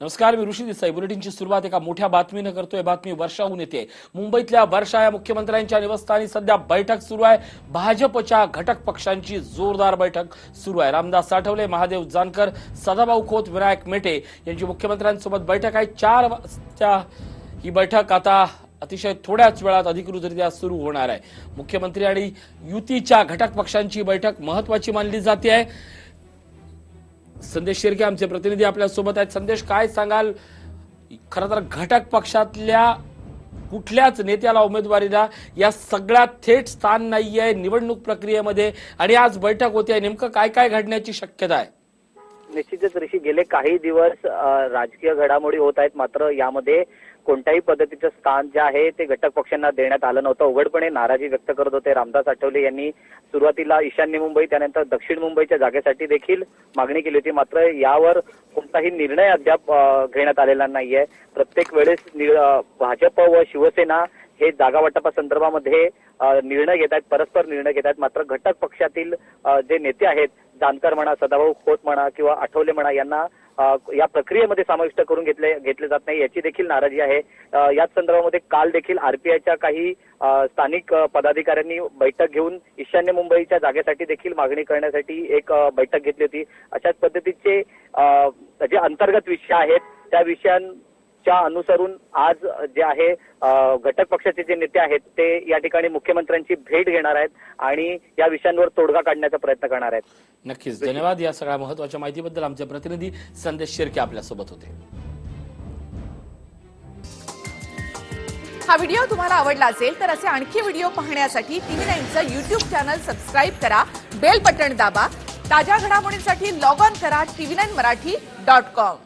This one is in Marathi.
नमस्कार मी ऋषी देसाई बुलेटिनची सुरुवात एका मोठ्या बातमीनं करतोय. बातमी वर्षाहून येते. मुंबईतल्या वर्षा या मुख्यमंत्र्यांच्या निवासस्थानी सध्या बैठक सुरू आहे. भाजपच्या घटक पक्षांची जोरदार बैठक सुरू आहे. रामदास साठवले महादेव जानकर सदाभाऊ खोत विनायक मेटे यांची मुख्यमंत्र्यांसोबत बैठक आहे. चार वाजता ही बैठक आता अतिशय थोड्याच वेळात अधिकृतरित्या सुरू होणार आहे. मुख्यमंत्री आणि युतीच्या घटक पक्षांची बैठक महत्वाची मानली जाते. आहे संदेश शिर्के आमचे प्रतिनिधी आपल्यासोबत आहेत. संदेश काय सांगाल? खर तर घटक पक्षातल्या कुठल्याच नेत्याला उमेदवारीला या सगळ्यात थेट स्थान नाहीये निवडणूक प्रक्रियेमध्ये. आणि आज बैठक होते. नेमकं काय काय घडण्याची शक्यता आहे? निश्चितच ऋषी गेले काही दिवस राजकीय घडामोडी होत आहेत. मात्र यामध्ये कोणत्याही पद्धतीचं स्थान जे आहे ते घटक पक्षांना देण्यात आलं नव्हतं. उघडपणे नाराजी व्यक्त करत होते रामदास आठवले यांनी. सुरुवातीला ईशान्य मुंबई त्यानंतर दक्षिण मुंबईच्या जागेसाठी देखील मागणी केली होती. मात्र यावर कोणताही निर्णय अद्याप घेण्यात आलेला नाहीये. प्रत्येक वेळेस भाजप व शिवसेना हे जागा वाटपासंदर्भामध्ये निर्णय घेत आहेत परस्पर निर्णय घेत आहेत मात्र घटक पक्षातील जे नेते आहेत जानकर म्हणा सदाभाऊ खोत म्हणा किंवा आठवले म्हणा यांना या प्रक्रियेमध्ये समाविष्ट करून घेतले घेतले जात नाही. याची देखील नाराजी आहे. याच संदर्भामध्ये काल देखील आरपीआयच्या काही स्थानिक पदाधिकाऱ्यांनी बैठक घेऊन ईशान्य मुंबईच्या जागेसाठी देखील मागणी करण्यासाठी एक बैठक घेतली होती. अशाच पद्धतीचे जे अंतर्गत विषय आहेत त्या विषयां विषयांच्या अनुसरून आज जे आहे घटक पक्षाचे जे नेते आहेत ते या ठिकाणी मुख्यमंत्र्यांची भेट घेणार आहेत आणि या विषयांवर तोडगा काढण्याचा प्रयत्न करणार आहेत. नक्कीच. धन्यवाद या सगळ्या महत्त्वाच्या माहितीबद्दल आमचे प्रतिनिधी संदेश शिर्के आपल्यासोबत होते. हा व्हिडिओ तुम्हाला आवडला असेल तर असे आणखी व्हिडिओ पाहण्यासाठी टीव्ही नाईनचं युट्यूब चॅनल सबस्क्राईब करा बेल बटण दाबा ताज्या घडामोडींसाठी लॉग ऑन करा TV nine Marathi dot com.